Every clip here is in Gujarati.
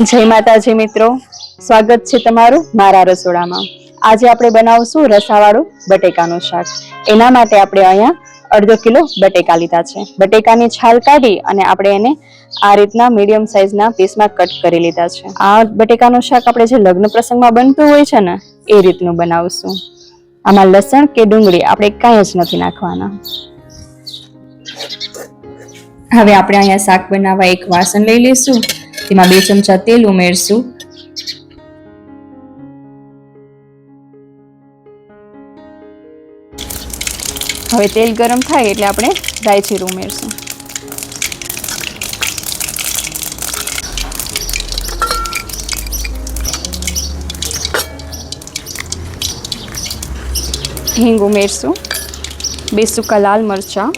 જય માતાજી મિત્રો. સ્વાગત છે તમારું મારા રસોડામાં. આજે આપણે બનાવશું રસાવાળું બટેકાનું શાક. એના માટે આપણે અહીંયા અડધો કિલો બટેકા લીધા છે. બટેકાની છાલ કાઢી અને આપણે એને આ રીતના મીડિયમ સાઇઝના પીસમાં કટ કરી લીધા છે. આ બટેકાનું શાક આપણે જે લગ્ન પ્રસંગમાં બનતું હોય છે ને, એ રીતનું બનાવશું. આમાં લસણ કે ડુંગળી આપણે કાંઈ જ નથી નાખવાના. હવે આપણે અહીંયા શાક બનાવવા એક વાસણ લઈ લઈશું. તેમાં બે ચમચા તેલ ઉમેરશું. હવે તેલ ગરમ થાય એટલે આપણે રાઈ જીરું ઉમેરશું. હિંગ ઉમેરશું. બે સૂકા લાલ મરચાં.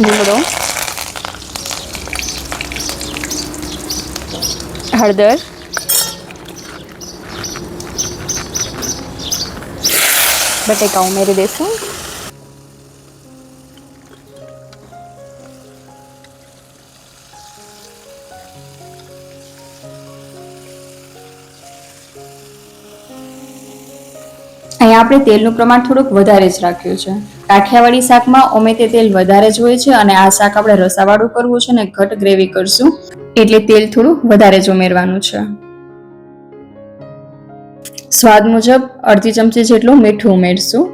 લીમડો. હળદર. બટેકા ઉમેરી દઈશું અહીંયા આપણે તેલનું પ્રમાણ થોડુંક વધારે જ રાખ્યું છે. કાઠિયાવાડી શાકમાં અમે તે તેલ વધારે જ હોય છે અને આ શાક આપણે રસાવાળું કરવું છે ને ઘટ ગ્રેવી કરશું. એટલે તેલ થોડું વધારે જ ઉમેરવાનું છે. સ્વાદ મુજબ અડધી ચમચી જેટલું મીઠું ઉમેરશું.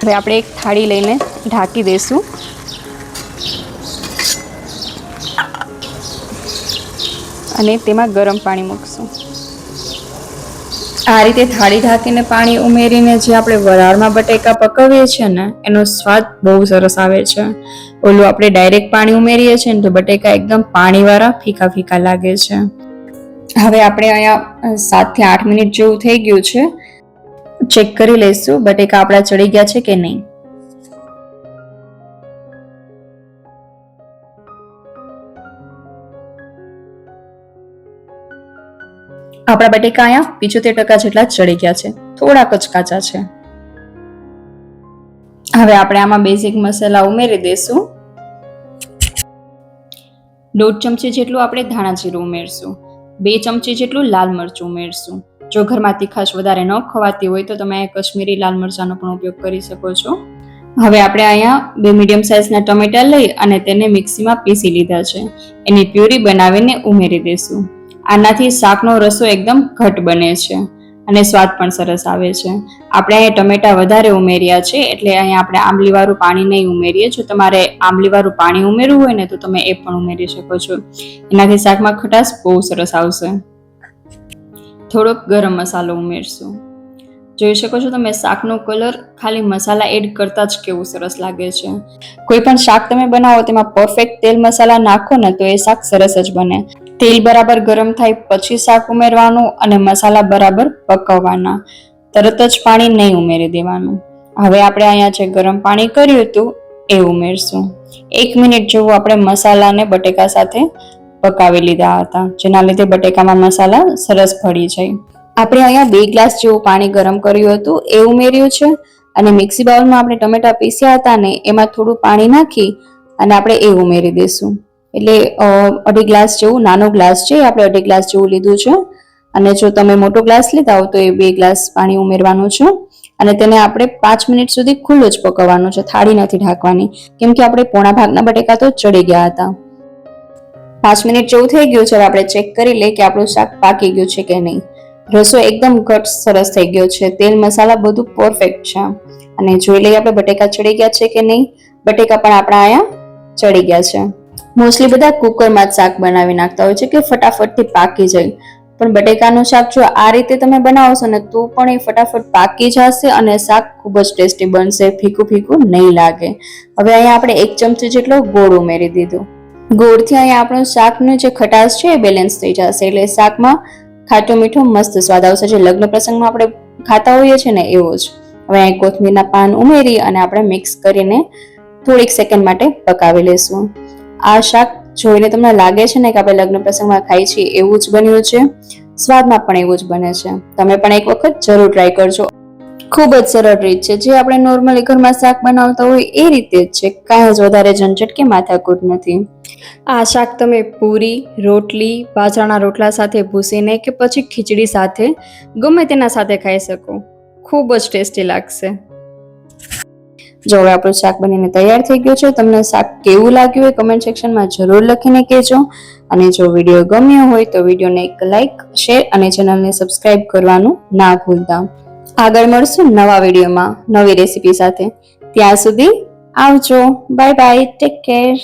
હવે આપણે એક થાળી લઈને ઢાંકી દઈશું. અને તેમાં ગરમ પાણી મૂકશું. આ રીતે થાળી ઢાંકીને પાણી ઉમેરીને જે આપણે વરાળમાં બટેકા પકવીએ છીએ ને, એનો સ્વાદ બહુ સરસ આવે છે. ઓલું આપણે ડાયરેક્ટ પાણી ઉમેરીએ છીએ ને તો બટેકા એકદમ પાણીવાળા ફીકા ફીકા લાગે છે. હવે આપણે અહીંયા સાતથી આઠ મિનિટ જેવું થઈ ગયું છે. ચેક કરી લઈશું બટેકા આપણા ચડી ગયા છે કે નહીં. આપણા બટેકા અહીંયા પિચોતેર ટકા જેટલા ચડી ગયા છે. થોડાક જ કાચા છે. હવે આપણે આમાં બેઝિક મસાલા ઉમેરી દઈશું દોઢ ચમચી જેટલું આપણે ધાણા જીરું ઉમેરશું. બે ચમચી જેટલું લાલ મરચું ઉમેરશું. જો ઘરમાં તીખાશ વધારે ન ખવાતી હોય તો તમે કશ્મીરી લાલ મરચાંનો પણ ઉપયોગ કરી શકો છો. હવે આપણે અહીંયા બે મીડિયમ સાઇઝના ટમેટા લઈ અને તેને મિક્સીમાં પીસી લીધા છે. એની પ્યુરી બનાવીને ઉમેરી દઈશું આનાથી શાકનો રસો એકદમ ઘટ બને છે અને સ્વાદ પણ સરસ આવે છે. આપણે અહીંયા ટમેટા વધારે ઉમેર્યા છે, એટલે અહીંયા આપણે આંબલીવાળું પાણી નહીં ઉમેરીએ. જો તમારે આંબલીવાળું પાણી ઉમેરવું હોય ને, તો તમે એ પણ ઉમેરી શકો છો. એનાથી શાકમાં ખટાશ બહુ સરસ આવશે. થોડોક ગરમ મસાલો ઉમેરશું. જોઈ શકો છો તમે, શાકનો કલર ખાલી મસાલા એડ કરતા જ કેવું સરસ લાગે છે. કોઈ પણ શાક તમે બનાવો, તેમાં પરફેક્ટ તેલ મસાલા નાખો ને, તો એ શાક સરસ જ બને. તેલ બરાબર ગરમ થાય પછી શાક ઉમેરવાનું અને મસાલા બરાબર પકવવાના. તરત જ પાણી નહીં ઉમેરી દેવાનું. હવે આપણે અહીંયા જે ગરમ પાણી કર્યું હતું એ ઉમેરશું. એક મિનિટ જેવું આપણે મસાલાને બટેકા સાથે પકાવી લીધા હતા, જેના લીધે બટેકામાં મસાલા સરસ ભળી જાય. આપણે અહીંયા બે ગ્લાસ જેવું પાણી ગરમ કર્યું હતું, એ ઉમેર્યું છે. અને મિક્સી બાઉલમાં આપણે ટમેટા પીસ્યા હતા ને, એમાં થોડું પાણી નાખી અને આપણે એ ઉમેરી દઈશું એટલે અઢી ગ્લાસ જેવું, નાનો ગ્લાસ છે, આપણે અઢી ગ્લાસ જેવું લીધું છે. અને જો તમે મોટો ગ્લાસ લીધા હો તો એ બે ગ્લાસ પાણી ઉમેરવાનું છે. અને તેને આપણે પાંચ મિનિટ સુધી ખુલ્લું જ પકવવાનું છે, થાળી નથી ઢાંકવાની. કેમ કે આપણે પોણા ભાગના બટેકા તો ચડી ગયા હતા. પાંચ મિનિટ જેવું થઈ ગયું છે આપણે ચેક કરી લઈએ કે આપણું શાક પાકી ગયું છે કે નહીં. રસો એકદમ ઘટ સરસ થઈ ગયો છે, તેલ મસાલા બધું પરફેક્ટ છે. અને જોઈ લઈએ આપણે બટેકા ચડી ગયા છે કે નહીં. બટેકા પણ આપણા અહીંયા ચડી ગયા છે. મોસ્ટલી બધા કુકરમાં જ શાક બનાવી નાખતા હોય છે કે ફટાફટથી પાકી જાય. પણ બટેકાનું શાક જો આ રીતે તમે બનાવશો ને, તો પણ એ ફટાફટ પાકી જશે અને શાક ખૂબ જ ટેસ્ટી બનશે, ફીકું ફીકું નહીં લાગે. હવે અહીંયા આપણે એક ચમચી જેટલો ગોળ ઉમેરી દીધું. ગોળથી અહીંયા આપણું શાકનું જે ખટાશ છે એ બેલેન્સ થઈ જશે, એટલે શાકમાં ખાટો મીઠો મસ્ત સ્વાદ આવશે. જે લગ્ન પ્રસંગમાં આપણે ખાતા હોઈએ છીએ ને, એવો જ. હવે અહીં કોથમીરના પાન ઉમેરી અને આપણે મિક્સ કરીને થોડીક સેકન્ડ માટે પકાવી લેશું. આ શાક જોઈને તમને લાગે છે ને કે આપણે લગ્ન પ્રસંગમાં ખાઈ છીએ, એવું જ બન્યું છે? સ્વાદમાં પણ એવું જ બને છે. તમે પણ એક વખત જરૂર ટ્રાય કરજો. ખૂબ જ સરળ રીત છે. જે આપણે નોર્મલી ઘરમાં શાક બનાવતા હોય એ રીતે જ છે. કાંઈ જ વધારે ઝંઝટ કે માથાકૂટ નથી. આ શાક તમે પૂરી, રોટલી, બાજરાના રોટલા સાથે ભૂસીને કે પછી ખીચડી સાથે ગમે તેના સાથે ખાઈ શકો. ખૂબ જ ટેસ્ટી લાગશે. જો હવે આપણું શાક બનીને તૈયાર થઈ ગયું છે. તમને શાક કેવું લાગ્યું એ કમેન્ટ સેક્શનમાં જરૂર લખીને કહેજો. અને જો વીડિયો ગમ્યો હોય તો વિડીયોને એક લાઇક શેર અને ચેનલને સબસ્ક્રાઇબ કરવાનું ના ભૂલતા. આગળ મળશું નવા વિડીયોમાં નવી રેસીપી સાથે. ત્યાં સુધી આવજો. Bye bye take care